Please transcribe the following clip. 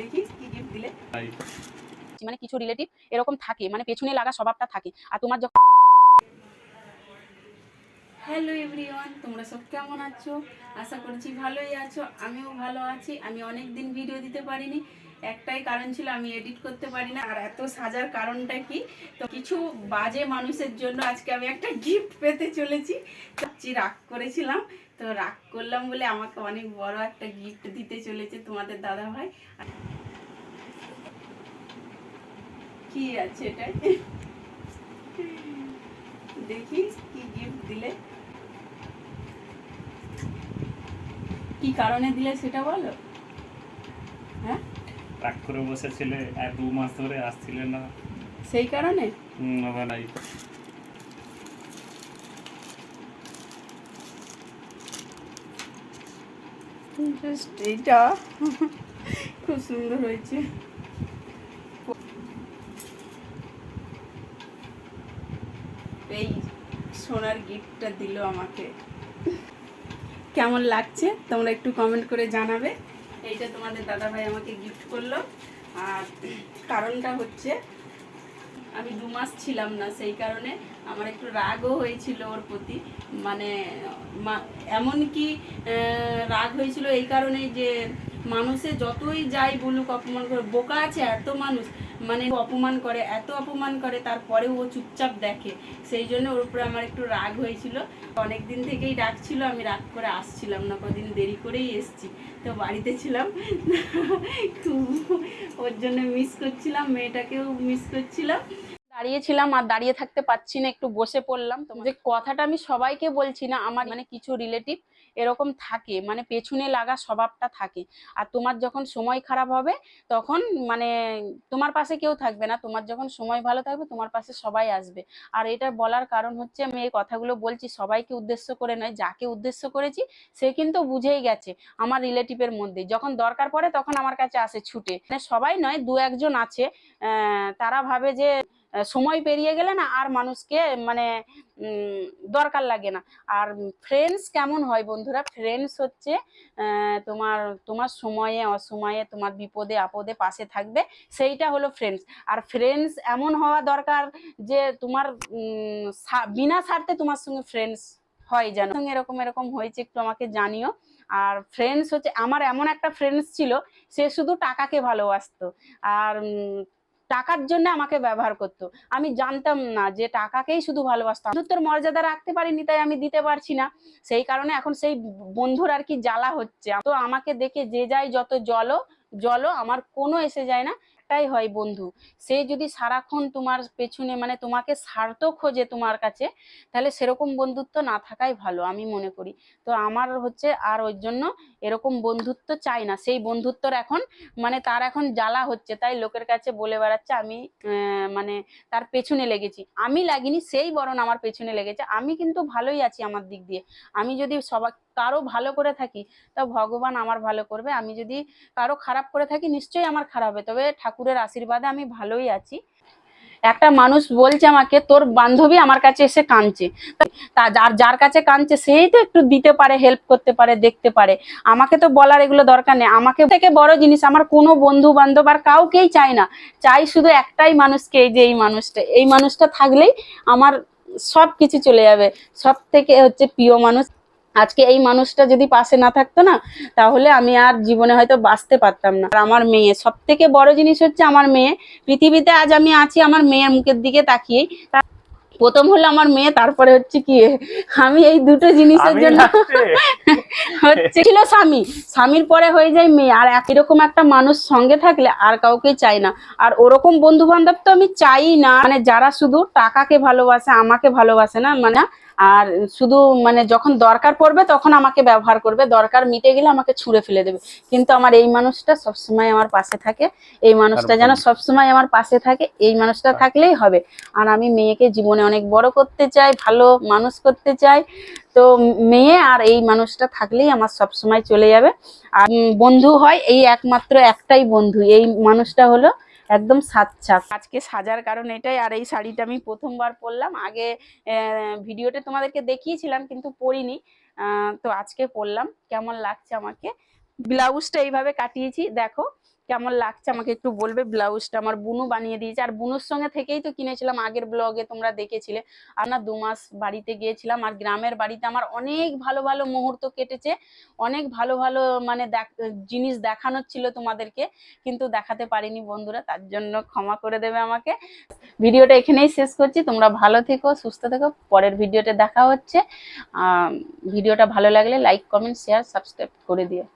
দেখি কি গিফট দিলে? মানে কিছু রিলেটিভ এরকম থাকে মানে পেছনে লাগা স্বভাবটা থাকে। আর তোমার যখন হ্যালো এভরিওয়ান তোমরা সব কেমন আছো? আশা করছি ভালোই আছো আমিও ভালো আছি। আমি অনেক দিন ভিডিও দিতে পারিনি একটাই কারণ ছিল আমি এডিট করতে পারি না। আর এত সাজার কারণটা কি? তো কিছু বাজে মানুষের জন্য আজকে আমি একটা গিফট পেতে চলেছি। ভাবছি রাগ করেছিলাম তো রাগ করলাম বলে আমাকে অনেক বড় একটা গিফট দিতে চলেছে তোমাদের দাদা ভাই কি আছে এটা দেখি কি গিফট দিলে? কি কারণে দিলে সেটা বলো? হ্যাঁ? রাগ করে বসেছিলে আর দু মাস ধরে আসছিলে না। সেই কারণে? হুম, আবার নাই। জাস্ট এইটা। খুব সুন্দর হয়েছে। এই সোনার গিফটটা দিল আমাকে। কেমন লাগছে? তোমরা একটু কমেন্ট করে জানাবে। এইটা তোমাদের দাদা ভাই আমাকে গিফট করল। আর কারণটা হচ্ছে, আমি দু মাস ছিলাম না, সেই কারণে আমার একটু রাগও হয়েছিল ওর প্রতি। মানে এমন কি রাগ হয়েছিল এই কারণে যে মানুষে যতই যাই বলুক অপমান করে, বোকা আছে এত মানুষ মানে অপমান করে, এত অপমান করে, তারপরেও ও চুপচাপ দেখে। সেই জন্য ওর উপরে আমার একটু রাগ হয়েছিল। অনেক দিন থেকেই রাগ ছিল, আমি রাগ করে আসছিলাম না, কদিন দেরি করেই এসছি। তো বাড়িতে ছিলাম। ওর জন্য মিস করছিলাম, মেয়েটাকেও মিস করছিলাম। দাঁড়িয়েছিলাম আর দাঁড়িয়ে থাকতে পারছি না, একটু বসে পড়লাম। তো যে কথাটা আমি সবাইকে বলছি না, আমার মানে কিছু রিলেটিভ এরকম থাকে মানে পেছনে লাগা স্বভাবটা থাকে। আর তোমার যখন সময় খারাপ হবে, তখন মানে তোমার পাশে কেউ থাকবে না, তোমার যখন সময় ভালো থাকবে, তোমার পাশে সবাই আসবে। আর এটা বলার কারণ হচ্ছে, আমি এই কথাগুলো বলছি, সবাইকে উদ্দেশ্য করে নয়, যাকে উদ্দেশ্য করেছি, সে কিন্তু বুঝেই গেছে আমার রিলেটিভের মধ্যে। যখন দরকার পড়ে, তখন আমার কাছে আসে ছুটে। মানে সবাই নয়, দু একজন আছে তারা ভাবে যে সময় পেরিয়ে গেলে না আর মানুষকে মানে দরকার লাগে না। আর ফ্রেন্ডস কেমন হয় বন্ধুরা? ফ্রেন্ডস হচ্ছে তোমার তোমার সময়ে, অসময়ে, তোমার বিপদে, আপদে পাশে থাকবে, সেইটা হলো ফ্রেন্ডস আর ফ্রেন্ডস এমন হওয়া দরকার যে, তোমার বিনা স্বার্থে তোমার সঙ্গে ফ্রেন্ডস হয় যেন। এরকম এরকম হয়েছে, একটু আমাকে জানিও। আর ফ্রেন্ডস হচ্ছে, আমার এমন একটা ফ্রেন্ডস ছিল, সে শুধু টাকাকে ভালোবাসতো। আর টাকার জন্য আমাকে ব্যবহার করতো। আমি জানতাম না যে টাকাকেই শুধু ভালোবাসতাম। বন্ধুত্বের মর্যাদা রাখতে পারিনি, তাই আমি দিতে পারছি না। সেই কারণে এখন সেই বন্ধুর আর কি জ্বালা হচ্ছে। তো আমাকে দেখে যে যাই যত জলো জলো আমার কোনো এসে যায় না। একটাই হয় বন্ধু। সে যদি সারাক্ষণ তোমার পেছনে মানে তোমাকে স্বার্থ খোঁজে তোমার কাছে, তাহলে সেরকম বন্ধুত্ব না থাকাই ভালো, আমি মনে করি। তো আমার হচ্ছে আর ওই জন্য এরকম বন্ধুত্ব চাই না। সেই বন্ধুত্বর এখন মানে তার এখন জ্বালা হচ্ছে, তাই লোকের কাছে বলে বেড়াচ্ছে, আমি মানে তার পেছনে লেগেছি। আমি লাগিনি, সেই বরণ আমার পেছনে লেগেছে। আমি কিন্তু ভালোই আছি আমার দিক দিয়ে। আমি যদি সবাই কারও ভালো করে থাকি, তা ভগবান আমার ভালো করবে। আমি যদি কারও খারাপ করে থাকি, নিশ্চয়ই আমার খারাপ হবে। তবে ঠাকুরের আশীর্বাদে আমি ভালোই আছি। একটা মানুষ বলছে আমাকে, তোর বান্ধবী আমার কাছে এসে কাঁদছে। তা যার যার কাছে কাঁদছে, সেই তো একটু দিতে পারে হেল্প করতে পারে, দেখতে পারে। আমাকে তো বলার এগুলো দরকার নেই। আমাকে থেকে বড় জিনিস, আমার কোনো বন্ধু বান্ধব আর কাউকেই চাই না। চাই শুধু একটাই মানুষকে, এই যে এই মানুষটা। এই মানুষটা থাকলেই আমার সব কিছু চলে যাবে। সব থেকে হচ্ছে প্রিয় মানুষ। আজকে এই মানুষটা যদি পাশে না থাকতো না তাহলে আমি আর জীবনে হয়তো বাঁচতে পারতাম না। আর আমার মেয়ে সব থেকে বড় জিনিস হচ্ছে আমার মেয়ে পৃথিবীতে আজ আমি আছি আমার মেয়ের মুখের দিকে তাকিয়েই। প্রথম হলো আমার মেয়ে তারপরে হচ্ছে কি আমি এই দুটো জিনিসের জন্য হচ্ছে ছিল স্বামী। স্বামীর পরে হয়ে যায় মেয়ে। আর এক- এরকম একটা মানুষ সঙ্গে থাকলে আর কাউকে চাই না। আর ওরকম বন্ধু বান্ধব তো আমি চাই না। মানে যারা শুধু টাকাকে ভালোবাসে আমাকে ভালোবাসে না মানে আর শুধু মানে যখন দরকার পড়বে তখন আমাকে ব্যবহার করবে দরকার মিটে গেলে আমাকে ছুঁড়ে ফেলে দেবে। কিন্তু আমার এই মানুষটা সবসময় আমার পাশে থাকে এই মানুষটা যেন। সবসময় আমার পাশে থাকে এই মানুষটা থাকলেই হবে। আর আমি মেয়েকে জীবনে অনেক বড় করতে চাই ভালো মানুষ করতে চাই। তো মেয়ে আর এই মানুষটা থাকলেই আমার সব সময় চলে যাবে। আর বন্ধু হয় এই একমাত্র একটাই বন্ধু। এই মানুষটা হলো একদম সাচ্চা আজকে সাজার কারণ এটাই, আর এই শাড়িটা আমি প্রথমবার পরলাম। আগে ভিডিওটা তোমাদেরকে দেখিয়েছিলাম কিন্তু পরিনি। তো আজকে পরলাম। কেমন লাগছে আমাকে? ব্লাউজটা এইভাবে কাটিয়েছি, দেখো। কেমন লাগছে আমাকে একটু বলবে? ব্লাউজটা আমার বুনু বানিয়ে দিয়েছে। আর বুনুর সঙ্গে থেকেই তো কিনেছিলাম, আগের ব্লগে তোমরা দেখেছিলে। না, দু মাস বাড়িতে গিয়েছিলাম, আর গ্রামের বাড়িতে আমার অনেক ভালো ভালো মুহূর্ত কেটেছে। অনেক ভালো ভালো মানে জিনিস দেখানোর ছিল তোমাদেরকে, কিন্তু দেখাতে পারিনি বন্ধুরা, তার জন্য ক্ষমা করে দেবে আমাকে। ভিডিওটা এখানেই শেষ করছি। তোমরা ভালো থেকো, সুস্থ থেকো। পরের ভিডিওতে দেখা হচ্ছে। ভিডিওটা ভালো লাগলে লাইক কমেন্ট শেয়ার সাবস্ক্রাইব করে দিও।